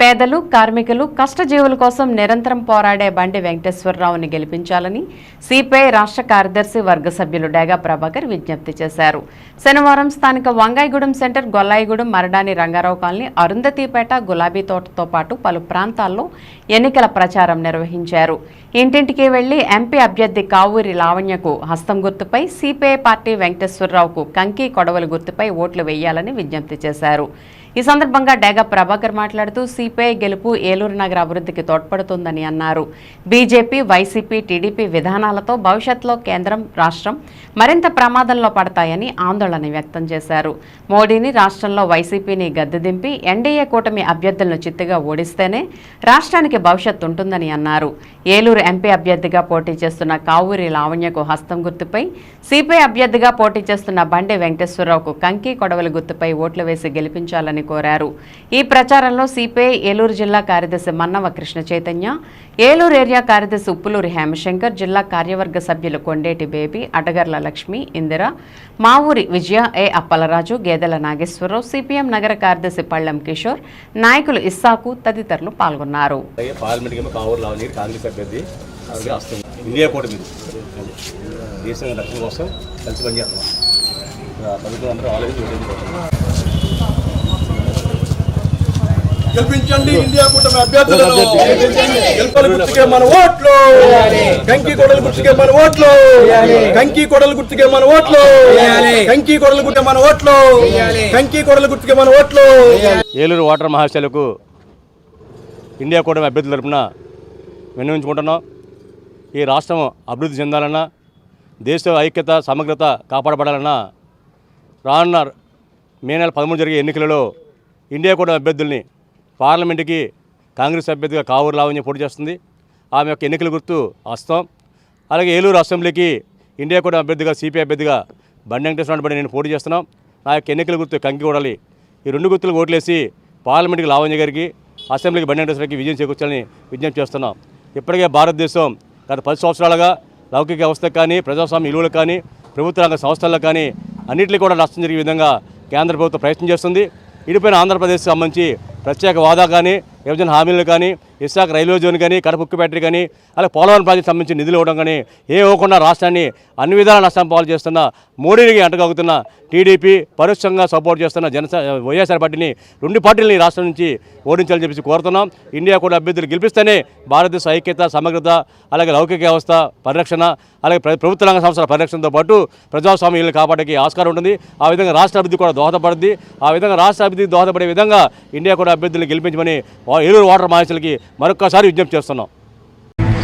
పేదలు కార్మికులు కష్టజీవుల కోసం నిరంతరం పోరాడే బండి వెంకటేశ్వరరావుని గెలిపించాలని సిపిఐ రాష్ట్ర కార్యదర్శి వర్గ సభ్యులు డేగా ప్రభాకర్ విజ్ఞప్తి చేశారు. శనివారం స్థానిక వంగాయిగూడెం సెంటర్ గొల్లాయిగూడెం మరడాని రంగారావు కాలనీ అరుంధతిపేట గులాబీ తోటతో పాటు పలు ప్రాంతాల్లో ఎన్నికల ప్రచారం నిర్వహించారు. ఇంటింటికి వెళ్ళి ఎంపీ అభ్యర్థి కావూరి లావణ్యకు హస్తం గుర్తుపై సిపిఐ పార్టీ వెంకటేశ్వరరావుకు కంకి కొడవలి గుర్తుపై ఓట్లు వేయాలని విజ్ఞప్తి చేశారు. ఈ సందర్భంగా డేగా ప్రభాకర్ మాట్లాడుతూ సిపిఐ గెలుపు ఏలూరు నగర అభివృద్ధికి తోడ్పడుతుందని అన్నారు. బీజేపీ వైసీపీ టీడీపీ విధానాలతో భవిష్యత్తులో కేంద్రం రాష్ట్రం మరింత ప్రమాదంలో పడతాయని ఆందోళన వ్యక్తం చేశారు. మోడీని రాష్ట్రంలో వైసీపీని గద్దెదింపి ఎన్డీఏ కూటమి అభ్యర్థులను చిత్తుగా ఓడిస్తేనే రాష్ట్రానికి భవిష్యత్తు ఉంటుందని అన్నారు. ఏలూరు ఎంపీ అభ్యర్థిగా పోటీ చేస్తున్న కావూరి లావణ్యకు హస్తం గుర్తుపై సిపిఐ అభ్యర్థిగా పోటీ చేస్తున్న బండి వెంకటేశ్వరరావుకు కంకి కొడవలి గుర్తుపై ఓట్లు వేసి గెలిపించాలని కోరారు. ఈ ప్రచారంలో సిపిఐ ఏలూరు జిల్లా కార్యదర్శి మన్నవ కృష్ణ చైతన్య ఏలూరు ఏరియా కార్యదర్శి ఉప్పులూరి హేమశంకర్ జిల్లా కార్యవర్గ సభ్యులు కొండేటి బేబీ అడగర్ల లక్ష్మి ఇందిర మావూరి విజయ ఏ అప్పలరాజు గేదెల నాగేశ్వరరావు సిపిఎం నగర కార్యదర్శి పళ్ళెం కిషోర్ నాయకులు ఇస్సాకు తదితరులు పాల్గొన్నారు. ఇండియా కూడా మీరు దేశం రక్షణ కోసం కలిసి పనిచేస్తున్నాం. ప్రభుత్వం అందరూ ఆలోచించి గెలిపించండి ఇండియా కూటమి అభ్యర్థులను. గెలుపల గుర్తుకే మన ఓట్లు. కంకి కొడలు గుర్తుకే మన ఓట్లు. కంకి కొడలు గుర్తుకే మన ఓట్లు. కంకి కొడలు గుర్తే మన ఓట్లు. కంకి కొడలు గుర్తుకే మన ఓట్లు. ఏలూరు వాటర్ మహాశైలకు ఇండియా కూటమి అభ్యర్థుల తరపున విన్నవించుకుంటున్నాం. ఈ రాష్ట్రం అభివృద్ధి చెందాలన్నా దేశ ఐక్యత సమగ్రత కాపాడబడాలన్నా రానున్న మే నెల పదమూడు జరిగే ఎన్నికలలో ఇండియా కూటమి అభ్యర్థుల్ని పార్లమెంటుకి కాంగ్రెస్ అభ్యర్థిగా కావూరు లావణ్య పోటీ చేస్తుంది. ఆమె యొక్క ఎన్నికల గుర్తు హస్తం అలాగే ఏలూరు అసెంబ్లీకి ఇండియా కూడా అభ్యర్థిగా సిపిఐ అభ్యర్థిగా బండి వెంకటేశ్వర నేను పోటీ చేస్తున్నాం. నా యొక్క ఎన్నికల గుర్తు కంకి కొడాలి. ఈ రెండు గుర్తులు ఓట్లేసి పార్లమెంట్కి లావణ్య గారికి అసెంబ్లీకి బండి వెంకటేశ్వరకి విజయం చేకూర్చాలని విజ్ఞప్తి చేస్తున్నాం. ఇప్పటికే భారతదేశం గత పది సంవత్సరాలుగా లౌకిక వ్యవస్థకు కానీ ప్రజాస్వామ్య విలువలకు కానీ ప్రభుత్వ రంగ సంస్థలకు కానీ అన్నింటినీ కూడా నష్టం జరిగే విధంగా కేంద్ర ప్రభుత్వం ప్రయత్నం చేస్తుంది. ఇడిపోయిన ఆంధ్రప్రదేశ్కి సంబంధించి ప్రత్యేక హోదా కానీ విభజన హామీలు కానీ విశాఖ రైల్వే జోన్ కానీ కడప ఉక్కు ఫ్యాక్టరీ కానీ అలాగే పోలవరం ప్రాజెక్ట్ సంబంధించి నిధులు ఇవ్వడం కానీ ఏ ఇవ్వకుండా రాష్ట్రాన్ని అన్ని విధాల నష్టం పాలు చేస్తున్న మోడీకి అంటగలుగుతున్న టీడీపీ పరోక్షంగా సపోర్ట్ చేస్తున్న జనస వైఎస్ఆర్ పార్టీని రెండు పార్టీలని రాష్ట్రం నుంచి ఓడించాలని చెప్పేసి కోరుతున్నాం. ఇండియా కూడా అభ్యర్థులు గెలిపిస్తేనే భారతదేశ ఐక్యత సమగ్రత అలాగే లౌకిక వ్యవస్థ పరిరక్షణ అలాగే ప్రభుత్వ రంగ సంస్థల పరిరక్షణతో పాటు ప్రజాస్వామ్యాలను కాపాడేకి ఆస్కారం ఉంటుంది. ఆ విధంగా రాష్ట్ర అభివృద్ధి కూడా దోహదపడుద్ది. ఆ విధంగా రాష్ట్ర అభివృద్ధి దోహదపడే విధంగా ఇండియా కూడా అభ్యర్థులు గెలిపించమని ఏలూరు వాటర్ మహాశలకి మరొక్కసారి విజ్ఞప్తి చేస్తున్నాం.